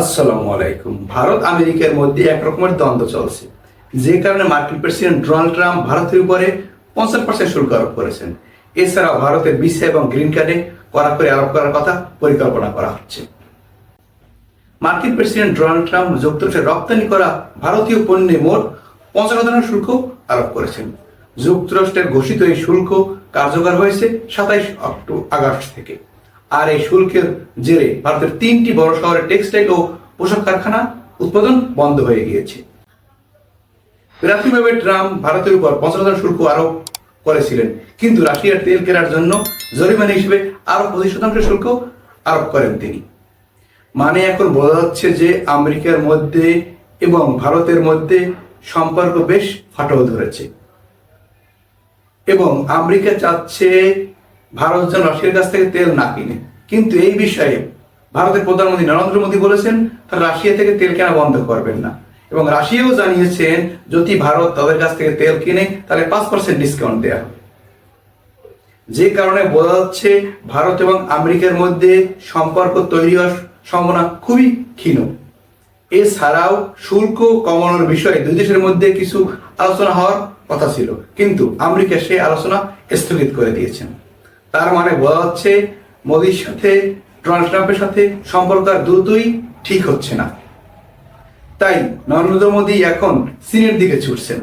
আসসালামু আলাইকুম। ভারত, আমেরিকার মধ্যে এক রকমের দ্বন্দ্ব চলছে। যে কারণে মার্কিন প্রেসিডেন্ট ডোনাল্ড ট্রাম্প ভারতের উপরে পঞ্চাশ পার্সেন্ট শুল্ক আরোপ করেছেন। এছাড়াও ভারতের ভিসা এবং গ্রিন কার্ডে কড়াকড়ি আরোপ করার কথা পরিকল্পনা করা হচ্ছে। মার্কিন প্রেসিডেন্ট ডোনাল্ড ট্রাম্প যুক্তরাষ্ট্রে রপ্তানি করা ভারতীয় পণ্যে মোট পঞ্চাশ শতাংশ শুল্ক আরোপ করেছেন। যুক্তরাষ্ট্রের ঘোষিত এই শুল্ক কার্যকর হয়েছে সাতাইশ অক্টোবর আগস্ট থেকে। আর এই শুল্কের জেরে ভারতের তিনটি বড় শহরে টেক্সটাইল ও পোশাক কারখানা উৎপাদন বন্ধ হয়ে গিয়েছে। প্রাথমিকভাবে ট্রাম্প ভারতের উপর পঞ্চাশ শতাংশ শুল্ক আরোপ করেছিলেন। কিন্তু রাশিয়ার তেল কেনার জন্য জরিমানা হিসেবে আরও পঁচিশ শতাংশ শুল্ক আরোপ করেন তিনি। মানে এখন বোঝা যাচ্ছে যে আমেরিকার মধ্যে এবং ভারতের মধ্যে সম্পর্ক বেশ ফাটল ধরেছে। এবং আমেরিকা চাচ্ছে ভারত যেন রাশিয়ার কাছ থেকে তেল না কিনে। কিন্তু এই বিষয়ে ভারতের প্রধানমন্ত্রী নরেন্দ্র মোদী বলেছেন তারা রাশিয়া থেকে তেল কেনা বন্ধ করবেন না। এবং রাশিয়াও জানিয়েছেন, যদি ভারত তাদের কাছ থেকে তেল কিনে, তাহলে পাঁচ পার্সেন্ট ডিসকাউন্ট দেওয়া হবে। যে কারণে বোঝা যাচ্ছে, ভারত এবং আমেরিকার মধ্যে সম্পর্ক তৈরি হওয়ার সম্ভাবনা খুবই ক্ষীণ। এছাড়াও শুল্ক কমানোর বিষয়ে দুই দেশের মধ্যে কিছু আলোচনা হওয়ার কথা ছিল। কিন্তু আমেরিকা সেই আলোচনা স্থগিত করে দিয়েছেন। তার মানে বোঝা যাচ্ছে মোদীর সাথে, ডোনাল্ড ট্রাম্পের সাথে সম্পর্ক আর দ্রুতই ঠিক হচ্ছে না। তাই নরেন্দ্র মোদী এখন চীনের দিকে ছুটছেন।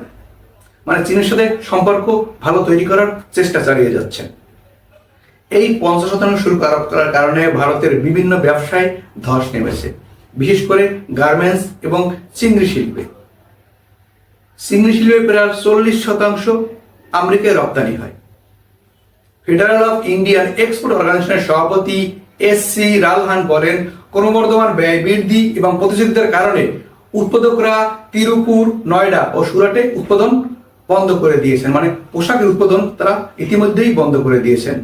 মানে চীনের সাথে সম্পর্ক ভালো তৈরি করার চেষ্টা চালিয়ে যাচ্ছেন। এই পঞ্চাশ শতাংশ শুল্ক আরোপ করার কারণে ভারতের বিভিন্ন ব্যবসায় ধস নেমেছে, বিশেষ করে গার্মেন্টস এবং চিংড়ি শিল্পে। চিংড়ি শিল্পে প্রায় চল্লিশ শতাংশ আমেরিকায় রপ্তানি হয়। ফেডারেল অফ ইন্ডিয়ান এক্সপোর্ট অর্গানাইজেশনের সভাপতি এস সি রালহান বলেন, ক্রমবর্ধমান ব্যয় বৃদ্ধি এবং প্রতিযোগিতার কারণে উৎপাদকরা তিরুপুর, নয়ডা ও সুরাটে উৎপাদন বন্ধ করে দিয়েছেন। মানে পোশাকের উৎপাদন তারা ইতিমধ্যেই বন্ধ করে দিয়েছেন।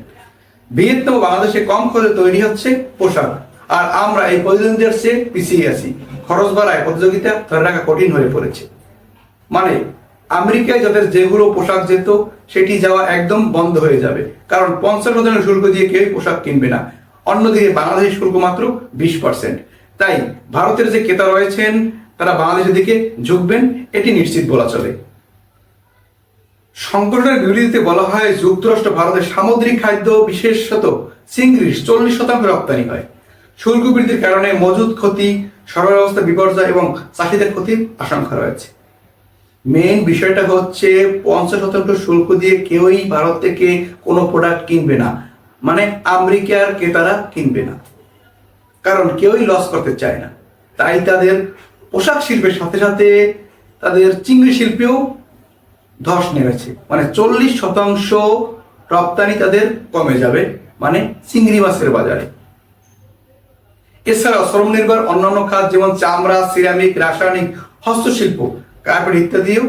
ও বাংলাদেশে কম খরচে তৈরি হচ্ছে পোশাক, আর আমরা এই প্রতিদ্বন্দ্বীদের চেয়ে পিছিয়ে আছি। খরচ বাড়ায় প্রতিযোগিতা ধরে রাখা কঠিন হয়ে পড়েছে। মানে আমেরিকায় যাদের যেগুলো পোশাক যেত, সেটি যাওয়া একদম বন্ধ হয়ে যাবে। কারণ পঞ্চাশ শতাংশ শুল্ক দিয়ে কেউ পোশাক কিনবে না। অন্যদিকে বাংলাদেশের শুল্ক মাত্র বিশ পার্সেন্ট। তাই ভারতের যে ক্রেতা রয়েছেন, তারা বাংলাদেশের দিকে ঝুঁকবেন, এটি নিশ্চিত বলা চলে। সংগঠনের বিবৃতিতে বলা হয়, যুক্তরাষ্ট্র ভারতের সামুদ্রিক খাদ্য, বিশেষত চিংড়ি চল্লিশ শতাংশ রপ্তানি হয়। শুল্ক বৃদ্ধির কারণে মজুদ ক্ষতি, সরবরাহ ব্যবস্থা বিপর্যয় এবং চাষিদের ক্ষতির আশঙ্কা রয়েছে। মেইন বিষয়টা হচ্ছে পঞ্চাশ শতাংশ শুল্ক দিয়ে কেউই ভারত থেকে কোনো প্রোডাক্ট কিনবে না। মানে আমেরিকার ক্রেতারা কিনবে না। কারণ কেউই লস করতে চায় না। তাই তাদের পোশাক শিল্পের সাথে সাথে তাদের চিংড়ি শিল্পেও ধস নেমেছে। মানে চল্লিশ শতাংশ রপ্তানি তাদের কমে যাবে মানে চিংড়ি মাছের বাজারে। এছাড়াও শ্রম নির্ভর অন্যান্য খাত যেমন চামড়া, সিরামিক, রাসায়নিক, হস্তশিল্প কার্পেট ইত্যাদিও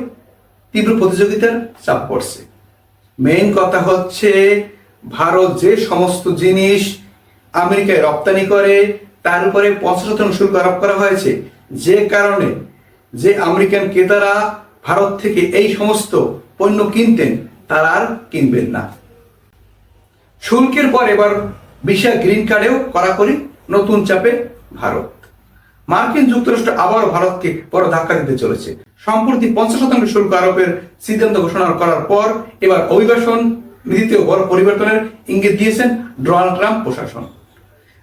তীব্র প্রতিযোগিতার চাপ পড়ছে। মেইন কথা হচ্ছে ভারত যে সমস্ত জিনিস আমেরিকায় রপ্তানি করে, তার উপরে পঞ্চাশ শতাংশ শুল্ক আরোপ করা হয়েছে। যে কারণে যে আমেরিকান ক্রেতারা ভারত থেকে এই সমস্ত পণ্য কিনতেন, তারা আর কিনবেন না। শুল্কের পর এবার ভিসা গ্রিন কার্ডেও কড়াকড়ি নতুন চাপে ভারত। মার্কিন যুক্তরাষ্ট্র আবারও ভারতকে বড় ধাক্কা দিতে চলেছে। সম্প্রতি পঞ্চাশ শতাংশ শুল্ক আরোপের সিদ্ধান্ত ঘোষণা করার পর এবার অভিবাসন নীতিতেও বড় পরিবর্তনের ইঙ্গিত দিয়েছেন ডোনাল্ড ট্রাম্প প্রশাসন।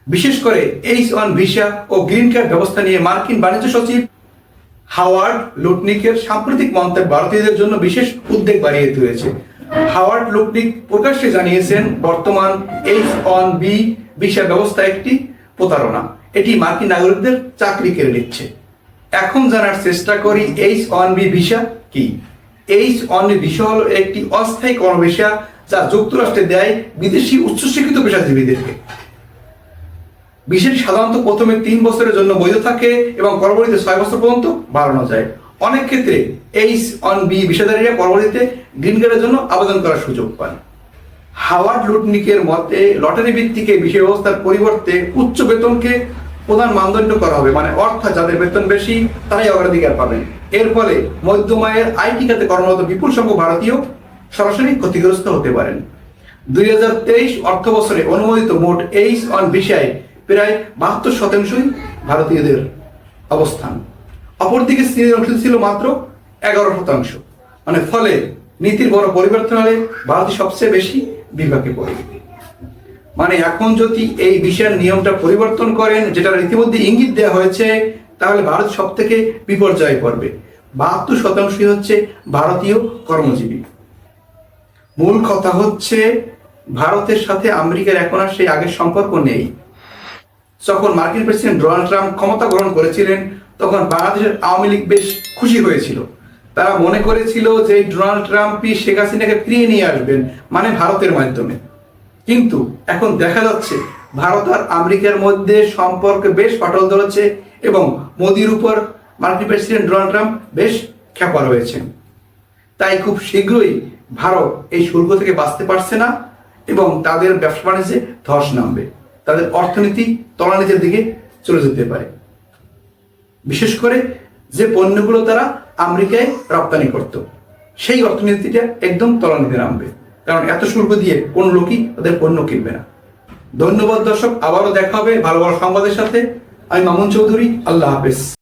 বিশেষ করে এইচ ওয়ান ভিসা ও গ্রিন কার্ড ব্যবস্থা নিয়ে মার্কিন বাণিজ্য সচিব হাওয়ার্ড লুটনিকের সাম্প্রতিক মন্তব্য ভারতীয়দের জন্য বিশেষ উদ্বেগ বাড়িয়ে তুলেছে। হাওয়ার্ড লুটনিক প্রকাশ্যে জানিয়েছেন, বর্তমান এইচ ওয়ান বি ভিসা ব্যবস্থা একটি প্রতারণা। এটি মার্কিন নাগরিকদের চাকরি কেড়ে নিচ্ছে। এখন জানার চেষ্টা করি এইচ ওয়ান বি ভিসা কি? এইচ ওয়ান বি ভিসা হলো একটি অস্থায়ী কর্মভিসা যা যুক্তরাষ্ট্রে দেয় বিদেশি উচ্চশিক্ষিত পেশাজীবীদেরকে। বিশেষ সাধারণত প্রথমে তিন বছরের জন্য বৈধ থাকে এবং পরবর্তীতে ছয় বছর পর্যন্ত বাড়ানো যায়। অনেক ক্ষেত্রে এইচ অন বি বিষয়ধারীরা পরবর্তীতে গ্রিন কার্ডের জন্য আবেদন করার সুযোগ পান। হাওয়ার্ড লুটনিকের মতে লটারি ভিত্তিকে বিষয় ব্যবস্থার পরিবর্তে উচ্চ বেতনকে প্রধান মানদণ্ড করা হবে। মানে অর্থাৎ যাদের বেতন বেশি, তারাই অগ্রাধিকার পাবেন এর ফলে মধ্যম আয়ের আইটি খাতে কর্মরত বিপুল সংখ্যক ভারতীয় সরাসরি ক্ষতিগ্রস্ত হতে পারেন। দুই হাজার তেইশ অর্থ বছরে অনুমোদিত মোট এইচ অন বিষয়ে প্রায় বাহাত্তর শতাংশই ভারতীয়দের অবস্থান। অপরদিকে চীনের অংশ ছিল মাত্র এগারো শতাংশ। মানে ফলে নীতির বড় পরিবর্তন হলে ভারতই সবচেয়ে বেশি বিভাগে পড়বে মানে এখন যদি এই বিষয়ের নিয়মটা পরিবর্তন করেন, যেটা ইতিমধ্যে ইঙ্গিত দেওয়া হয়েছে, তাহলে ভারত সব থেকে বিপর্যয় পড়বে বাহাত্তর শতাংশই হচ্ছে ভারতীয় কর্মজীবী। মূল কথা হচ্ছে, ভারতের সাথে আমেরিকার এখন আর সেই আগের সম্পর্ক নেই। যখন মার্কিন প্রেসিডেন্ট ডোনাল্ড ট্রাম্প ক্ষমতা গ্রহণ করেছিলেন, তখন বাংলাদেশের আওয়ামী লীগ বেশ খুশি হয়েছিল। তারা মনে করেছিল যে ডোনাল্ড ট্রাম্পই শেখ হাসিনাকে ফিরিয়ে নিয়ে আসবেন মানে ভারতের মাধ্যমে। কিন্তু এখন দেখা যাচ্ছে ভারত আর আমেরিকার মধ্যে সম্পর্ক বেশ ফাটল ধরেছে এবং মোদির উপর মার্কিন প্রেসিডেন্ট ডোনাল্ড ট্রাম্প বেশ খ্যাপা রয়েছেন তাই খুব শীঘ্রই ভারত এই শুল্ক থেকে বাঁচতে পারছে না এবং তাদের ব্যবসা বাণিজ্যে ধস নামবে। তাদের অর্থনীতি তলানিতের দিকে চলে যেতে পারে। বিশেষ করে যে পণ্যগুলো তারা আমেরিকায় রপ্তানি করত, সেই অর্থনীতিটা একদম তলানিতে নামবে। কারণ এত শুল্ক দিয়ে কোন লোকই তাদের পণ্য কিনবে না। ধন্যবাদ দর্শক, আবারও দেখা হবে ভালো ভালো সংবাদের সাথে। আমি মামুন চৌধুরী, আল্লাহ হাফেজ।